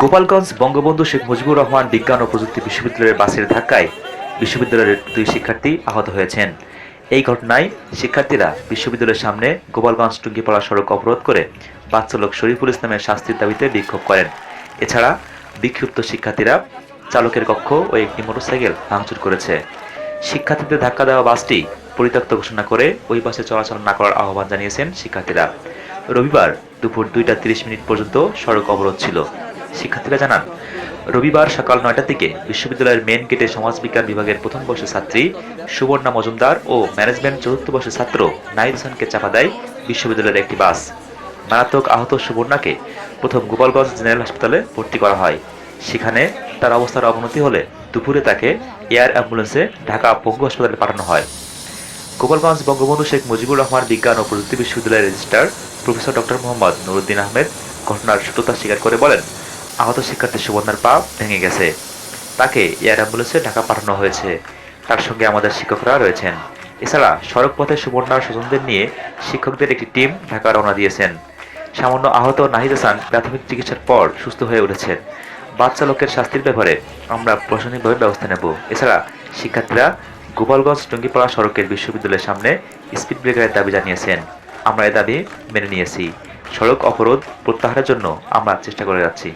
গোপালগঞ্জ বঙ্গবন্ধু শেখ মুজিবুর রহমান বিজ্ঞান ও প্রযুক্তি বিশ্ববিদ্যালয়ের বাসের ধাক্কায় বিশ্ববিদ্যালয়ের দুই শিক্ষার্থী আহত হয়েছেন। এই ঘটনায় শিক্ষার্থীরা বিশ্ববিদ্যালয়ের সামনে গোপালগঞ্জ টুঙ্গিপাড়া সড়ক অবরোধ করে বাচ্চা লোক শরীফুল ইসলামের শাস্তির দাবিতে বিক্ষোভ করেন। এছাড়া বিক্ষুব্ধ শিক্ষার্থীরা চালকের কক্ষ ও একটি মোটরসাইকেল ভাঙচুর করেছে। শিক্ষার্থীদের ধাক্কা দেওয়া বাসটি পরিত্যক্ত ঘোষণা করে ওই বাসে চলাচল না করার আহ্বান জানিয়েছেন শিক্ষার্থীরা। রবিবার দুপুর দুইটা তিরিশ মিনিট পর্যন্ত সড়ক অবরোধ ছিল। শিক্ষার্থীরা জানান, রবিবার সকাল নয়টার দিকে বিশ্ববিদ্যালয়ের মেন গেটে সমাজবিজ্ঞান বিভাগের প্রথম বর্ষের ছাত্রী সুবর্ণা মজুমদার ও ম্যানেজমেন্ট চতুর্থ বর্ষের ছাত্র নাইদ হোসেনকে চাপা দেয় বিশ্ববিদ্যালয়ের একটি বাস। মারাত্মক আহত সুবর্ণাকে প্রথম গোপালগঞ্জ জেনারেল হাসপাতালে ভর্তি করা হয়। সেখানে তার অবস্থার অবনতি হলে দুপুরে তাকে এয়ার অ্যাম্বুলেন্সে ঢাকা পঙ্গু হাসপাতালে পাঠানো হয়। গোপালগঞ্জ বঙ্গবন্ধু শেখ মুজিবুর রহমান বিজ্ঞান ও প্রযুক্তি বিশ্ববিদ্যালয়ের registrar professor doctor Mohammad Nuruddin Ahmed ঘটনার সত্যতা স্বীকার করে বলেন আহত শিক্ষার্থী সুবর্ণার পা ভেঙে গেছে। তাকে এয়ার অ্যাম্বুলেন্সে ঢাকা পাঠানো হয়েছে। তার সঙ্গে আমাদের শিক্ষকরা রয়েছেন। এছাড়া সড়ক পথে সুবর্ণার স্বজনদের নিয়ে শিক্ষকদের একটি টিম ঢাকা রওনা দিয়েছেন। সামান্য আহত নাহিদ হাসান প্রাথমিক চিকিৎসার পর সুস্থ হয়ে উঠেছেন বাচ্চা লোকের শাস্তির ব্যাপারে আমরা প্রশাসনিকভাবে ব্যবস্থা নেব। এছাড়া শিক্ষার্থীরা গোপালগঞ্জ টুঙ্গিপাড়া সড়কের বিশ্ববিদ্যালয়ের সামনে স্পিড ব্রেকারের দাবি জানিয়েছেন। আমরা এ দাবি মেনে নিয়েছি। সড়ক অবরোধ প্রত্যাহারের জন্য আমরা চেষ্টা করে যাচ্ছি।